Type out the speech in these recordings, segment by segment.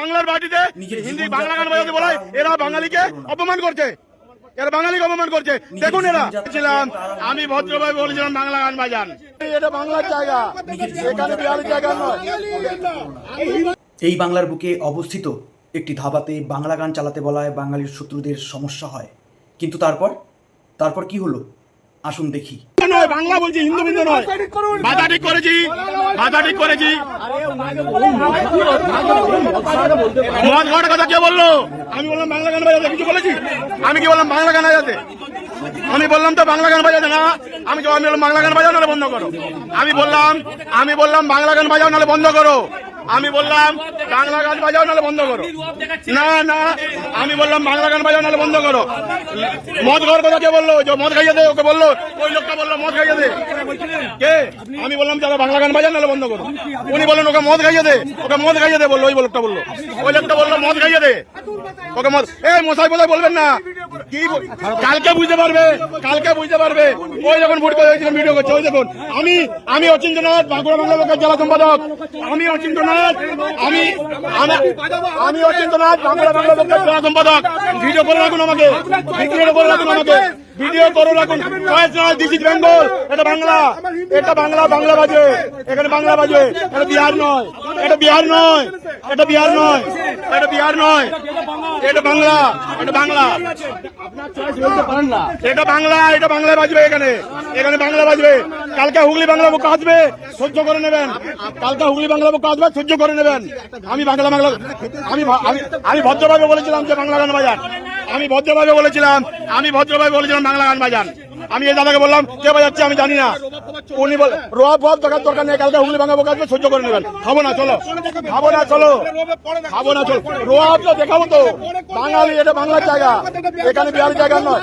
বাংলার মাটিতে হিন্দি বাংলা গান বাজাতে বলায় এরা বাঙালিকে অপমান করছে। এরা বাঙালিকে অপমান করছে। দেখুন এরা। ছিলাম আমি ভদ্রভাবে বলেছিলাম বাংলা গান বাজান। এটা বাংলার জায়গা। এখানে বিহারের জায়গা নয়। এই বাংলার বুকে অবস্থিত একটি ধাবাতে বাংলা গান চালাতে বলায় বাঙালির শত্রুদের সমস্যা হয়। কিন্তু তারপর? তারপর কি হলো? আসুন দেখি। নয় বাংলা বলছি হিন্দু বিন্দু নয়। মাথা ঠিক করেছি মাথা ঠিক করেছি। মদ ঘট কথা কে বলল? আমি বললাম বাংলা গান বাজাতে কিছু বলেছি? আমি কি বললাম বাংলা গান বাজাতে? আমি বললাম তো বাংলা গান বাজাতে না। আমি আমি বললাম বাংলা গান বাজাও নাহলে বন্ধ করো। আমি বললাম আমি বললাম বাংলা গান বাজাও নাহলে বন্ধ করো। আমি বললাম, বাংলা গান বাজাও, নাহলে বন্ধ করো। না না, আমি বললাম, বাংলা গান বাজাও, নাহলে বন্ধ করো। মদ ঘর কথা কে বলল? যে মদ খাইয়ে দে, ওকে বলল, ওই লোকটা বলল, মদ খাইয়ে দে। কে? আমি বললাম, যারা বাংলা গান বাজাও, নাহলে বন্ধ করো। উনি বললেন, ওকে মদ খাইয়ে দে, ওকে মদ খাইয়ে দে বলল, ওই লোকটা বলল। ওই লোকটা বলল, মদ খাইয়ে দে। ওকে মদ এই মশাই বোধহয় বলবেন না। কালকে বুঝতে পারবে, কালকে বুঝতে পারবে। ওই যখন ভোট করে হয়েছিলাম ভিডিও করছে। ওই দেখুন, আমি আমি অচিন্তনাথ বাঁকুড়া বাংলা লোকের জেলা সম্পাদক। আমি অচিন্তনাথ আমি, আমি- অচিন্তনাথ বাঁকুড়া বাংলা লোকের জেলা সম্পাদক। ভিডিও করে রাখুন আমাকে ভিডিও করে রাখুন আমাকে ভিডিও করে রাখুন। দিস ইজ বেঙ্গল, এটা বাংলা এটা বাংলা বাংলা বাজে। এখানে বাংলা বাজে, এটা বিহার নয়, এটা বিহার নয়, এটা বিহার নয়, এটা বিহার নয়। এটা বাংলা এটা বাংলা। এটা বাংলা, এটা বাংলায় বাজবে এখানে। এখানে বাংলা বাজবে। কালকে হুগলি বাংলা বুক আসবে সহ্য করে নেবেন। কালকে হুগলি বাংলা বুক আসবে সহ্য করে নেবেন। আমি বাংলা বাংলা আমি আমি ভদ্রভাবে বলেছিলাম যে বাংলা গান বাজান। আমি ভদ্রভাবে বলেছিলাম, আমি ভদ্রভাবে বলেছিলাম বাংলা গান বাজান। আমি এই দাদাকে বললাম, কে বাজাচ্ছে আমি জানি না। উনি বল, রোয়া ফোয়াব দেখার দরকার নেই, কালকে হুগলি বাংলা বুক সহ্য করে নেবেন। খাব না, চলো। খাব না, চলো। খাব না, চলো। রোয়াব তো দেখাবো তো। বাঙালি, এটা বাংলার জায়গা। এখানে বিহারের জায়গা নয়।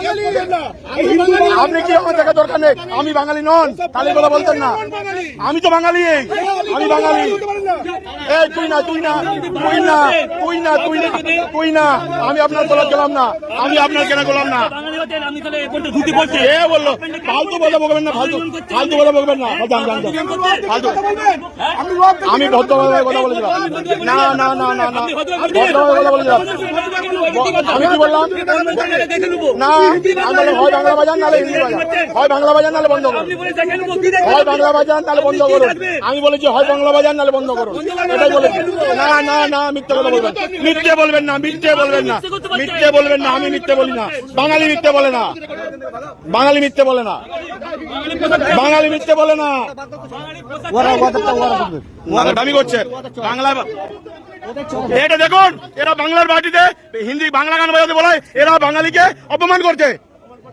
আপনি কি আমার দেখা দরকার নেই? আমি বাঙালি নন কালী বলা বলতেন না। আমি তো বাঙালি। আমি বাঙালি। এই, তুই না তুই না তুই না তুই না তুই না তুই না। আমি আপনার গলা গেলাম না, আমি আপনার কেনা গেলাম না। এ বলল, ফালতু বলে বকবেন না, ফালতু ফালতু বলে বকবেন না। জান জান। ফালতু। আমি ভদ্রভাবে কথা বলেছিলাম। না না না না না। ভদ্রভাবে কথা বলেছিলাম। আমি কি বললাম? না হয় বাংলা বাজার নাহলে হিন্দি বাজার হয় বাংলা বাজার নাহলে বন্ধ করুন হয় বাংলা বাজার নাহলে বন্ধ করুন আমি বলেছি হয় বাংলা বাজার নাহলে বন্ধ করুন এটাই বলেছি। না না না মিথ্যে কথা বলবেন মিথ্যে বলবেন না মিথ্যে বলবেন না। মিথ্যে বলবেন না আমি মিথ্যে বলি না। বাঙালি মিথ্যে বলে না। বাঙালি মিথ্যে বলে না। বাঙালি মিথ্যে বলে না। দামি করছেন বাংলা এটা দেখুন, এরা বাংলার মাটিতে হিন্দি বাংলা গান বাজাতে বলায়, এরা বাঙালিকে অপমান করছে।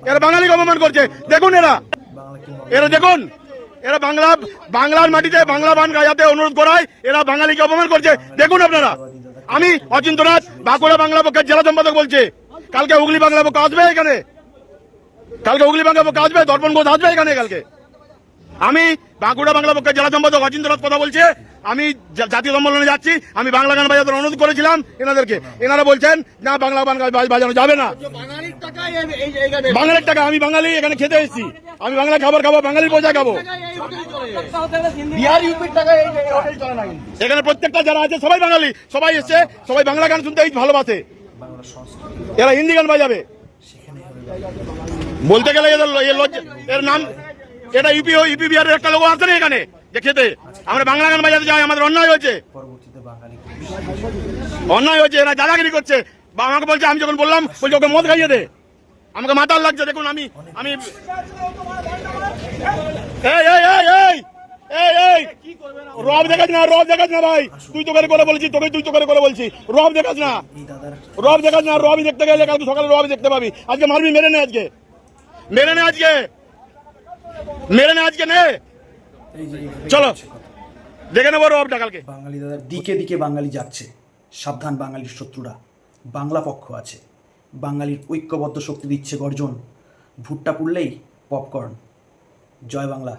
এরা বাঙালিকে অপমান করছে। দেখুন এরা। এরা দেখুন, এরা বাংলা, বাংলার মাটিতে বাংলা গান গাজাতে অনুরোধ করায়, এরা বাঙালিকে অপমান করছে। দেখুন আপনারা, আমি অচিন্তনাথ বাঁকুড়া বাংলা পক্ষের জেলা সম্পাদক বলছে। কালকে হুগলি বাংলা পক্ষ আসবে এখানে। কালকে হুগলি বাংলা পক্ষ আসবে, দর্পণ ঘোষ আসবে এখানে কালকে। আমি বাঁকুড়া বাংলা পক্ষের জেলা সম্পাদক অচিন্তনাথ কথা বলছে। আমি জাতীয় সম্মেলনে যাচ্ছি। আমি বাংলা গান বাজাতে অনুরোধ করেছিলাম এনাদেরকে। এনারা বলছেন, না, বাংলা গান বাজানো যাবে না। বাঙালির টাকা আমি বাঙালি, এখানে খেতে এসেছি। আমি বাংলা খাবার খাব, বাঙালির পয়সা খাব। এখানে প্রত্যেকটা যারা আছে, সবাই বাঙালি। সবাই এসছে, সবাই বাংলা গান শুনতে ভালোবাসে। এরা হিন্দি গান বাজাবে। বলতে গেলে এর নাম এটা ইউপি ইউপি বিহারের একটা লোক আছে না এখানে, যে খেতে। আমরা বাংলা গান বাজাতে যাই, আমাদের অন্যায় হয়েছে। অন্যায় হয়েছে, এরা দাদাগিরি করছে। বা আমাকে বলছে, আমি যখন বললাম, বলছে, ওকে মদ খাইয়ে দে। আমাকে মাতাল লাগছে, দেখুন আমি আমি এই এই এই! রব দেখাস না, রব দেখাস না ভাই। তুই তো করে বলছি তোকে তুই তো করে বলছি। রব দেখাস না। রব দেখাস না, রবই দেখতে গেলে কালকে সকালে রবই দেখতে পাবি। আজকে মারবি, মেরে নে আজকে। মেরে নে আজকে। মেরে নে আজকে, নে। চলো। দেখে নেব রবটা কালকে। বাঙালি দাদার দিকে দিকে বাঙালি যাচ্ছে। সাবধান বাঙালির শত্রুরা। বাংলা পক্ষ আছে। বাঙালির ঐক্যবদ্ধ শক্তি দিচ্ছে গর্জন। ভুট্টা পুড়লেই পপকর্ন জয় বাংলা।